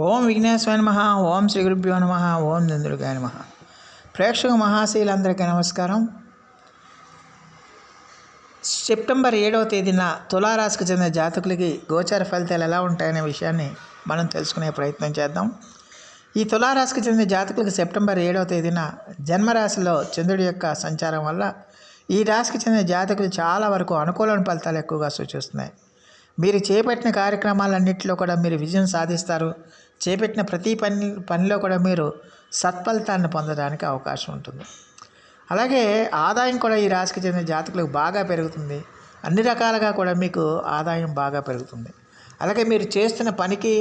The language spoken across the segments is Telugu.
ఓం విఘ్నేశ్వర నమ ఓం శ్రీ గురుభ్యో నమ ఓం చంద్రుడికాయ నమ. ప్రేక్షక మహాశీలందరికీ నమస్కారం. సెప్టెంబర్ ఏడవ తేదీన తులారాశికి చెందిన జాతకులకి గోచార ఫలితాలు ఎలా ఉంటాయనే విషయాన్ని మనం తెలుసుకునే ప్రయత్నం చేద్దాం. ఈ తులారాశికి చెందిన జాతకులకు సెప్టెంబర్ ఏడవ తేదీన జన్మరాశిలో చంద్రుడి యొక్క సంచారం వల్ల ఈ రాశికి చెందిన జాతకులు చాలా వరకు అనుకూలమైన ఫలితాలు ఎక్కువగా సూచిస్తున్నాయి. మీరు చేపట్టిన కార్యక్రమాలన్నింటిలో కూడా మీరు విజయం సాధిస్తారు. చేపట్టిన ప్రతి పని పనిలో కూడా మీరు సత్ఫలితాన్ని పొందడానికి అవకాశం ఉంటుంది. అలాగే ఆదాయం కూడా ఈ రాశికి చెందిన జాతకులకు బాగా పెరుగుతుంది. అన్ని రకాలుగా కూడా మీకు ఆదాయం బాగా పెరుగుతుంది. అలాగే మీరు చేస్తున్న పనికి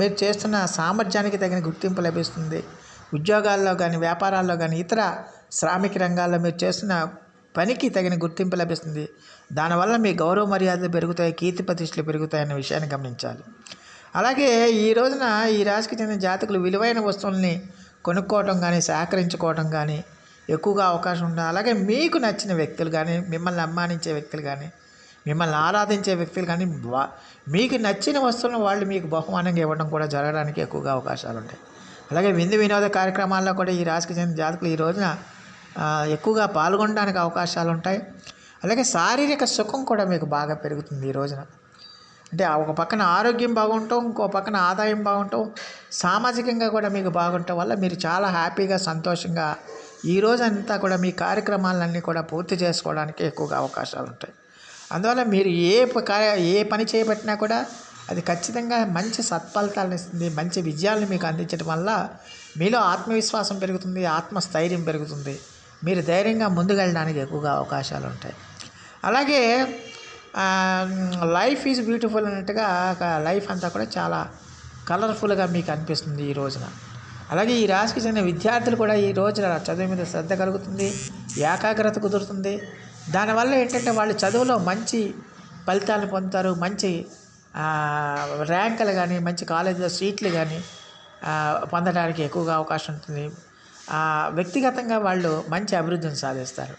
మీరు చేస్తున్న సామర్థ్యానికి తగిన గుర్తింపు లభిస్తుంది. ఉద్యోగాల్లో కానీ వ్యాపారాల్లో కానీ ఇతర శ్రామిక రంగాల్లో మీరు చేస్తున్న పనికి తగిన గుర్తింపు లభిస్తుంది. దానివల్ల మీ గౌరవ మర్యాదలు పెరుగుతాయి కీర్తి ప్రతిష్టలు పెరుగుతాయన్న విషయాన్ని గమనించాలి. అలాగే ఈ రోజున ఈ రాశికి చెందిన జాతకులు విలువైన వస్తువుల్ని కొనుక్కోవటం కానీ సేకరించుకోవటం కానీ ఎక్కువగా అవకాశం ఉండాలి అలాగే మీకు నచ్చిన వ్యక్తులు కానీ మిమ్మల్ని అమ్మానించే వ్యక్తులు కానీ మిమ్మల్ని ఆరాధించే వ్యక్తులు కానీ మీకు నచ్చిన వస్తువులను వాళ్ళు మీకు బహుమానంగా ఇవ్వడం కూడా జరగడానికి ఎక్కువగా అవకాశాలు ఉంటాయి. అలాగే విందు వినోద కార్యక్రమాల్లో కూడా ఈ రాశికి చెందిన జాతకులు ఈ రోజున ఎక్కువగా పాల్గొనడానికి అవకాశాలు ఉంటాయి. అలాగే శారీరక సుఖం కూడా మీకు బాగా పెరుగుతుంది ఈ రోజున. అంటే ఒక పక్కన ఆరోగ్యం బాగుంటాం ఇంకో పక్కన ఆదాయం బాగుంటాం సామాజికంగా కూడా మీకు బాగుండటం వల్ల మీరు చాలా హ్యాపీగా సంతోషంగా ఈ రోజంతా కూడా మీ కార్యక్రమాలన్నీ కూడా పూర్తి చేసుకోవడానికి ఎక్కువగా అవకాశాలు ఉంటాయి. అందువల్ల మీరు ఏ ప- కార్య ఏ పని చేపట్టినా కూడా అది ఖచ్చితంగా మంచి సత్ఫలితాలను ఇస్తుంది మంచి విజయాలను మీకు అందించడం వల్ల మీలో ఆత్మవిశ్వాసం పెరుగుతుంది ఆత్మస్థైర్యం పెరుగుతుంది. మీరు ధైర్యంగా ముందుకెళ్ళడానికి ఎక్కువగా అవకాశాలు ఉంటాయి. అలాగే లైఫ్ ఈజ్ బ్యూటిఫుల్ అన్నట్టుగా ఒక లైఫ్ అంతా కూడా చాలా కలర్ఫుల్గా మీకు అనిపిస్తుంది ఈ రోజున. అలాగే ఈ రాశికి చెందిన విద్యార్థులు కూడా ఈ రోజున చదువు మీద శ్రద్ధ కలుగుతుంది ఏకాగ్రత కుదురుతుంది. దానివల్ల ఏంటంటే వాళ్ళు చదువులో మంచి ఫలితాలను పొందుతారు మంచి ర్యాంకులు కానీ మంచి కాలేజీలో సీట్లు కానీ పొందడానికి ఎక్కువగా అవకాశం ఉంటుంది. వ్యక్తిగతంగా వాళ్ళు మంచి అభివృద్ధిని సాధిస్తారు.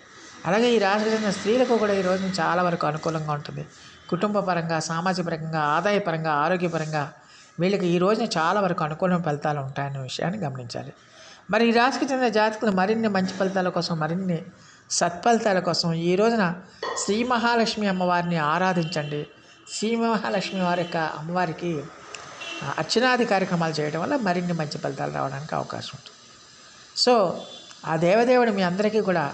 అలాగే ఈ రాశికి చెందిన స్త్రీలకు కూడా ఈ రోజున చాలా వరకు అనుకూలంగా ఉంటుంది. కుటుంబ పరంగా సామాజిక పరంగా ఆదాయపరంగా ఆరోగ్యపరంగా వీళ్ళకి ఈ రోజున చాలా వరకు అనుకూలమైన ఫలితాలు ఉంటాయనే విషయాన్ని గమనించాలి. మరి ఈ రాశికి చెందిన జాతకులు మరిన్ని మంచి ఫలితాల కోసం మరిన్ని సత్ఫలితాల కోసం ఈ రోజున శ్రీ మహాలక్ష్మి అమ్మవారిని ఆరాధించండి. శ్రీ మహాలక్ష్మి వారి యొక్క అమ్మవారికి అర్చనాది కార్యక్రమాలు చేయడం వల్ల మరిన్ని మంచి ఫలితాలు రావడానికి అవకాశం ఉంటుంది. సో ఆ దేవదేవుడు మీ అందరికీ కూడా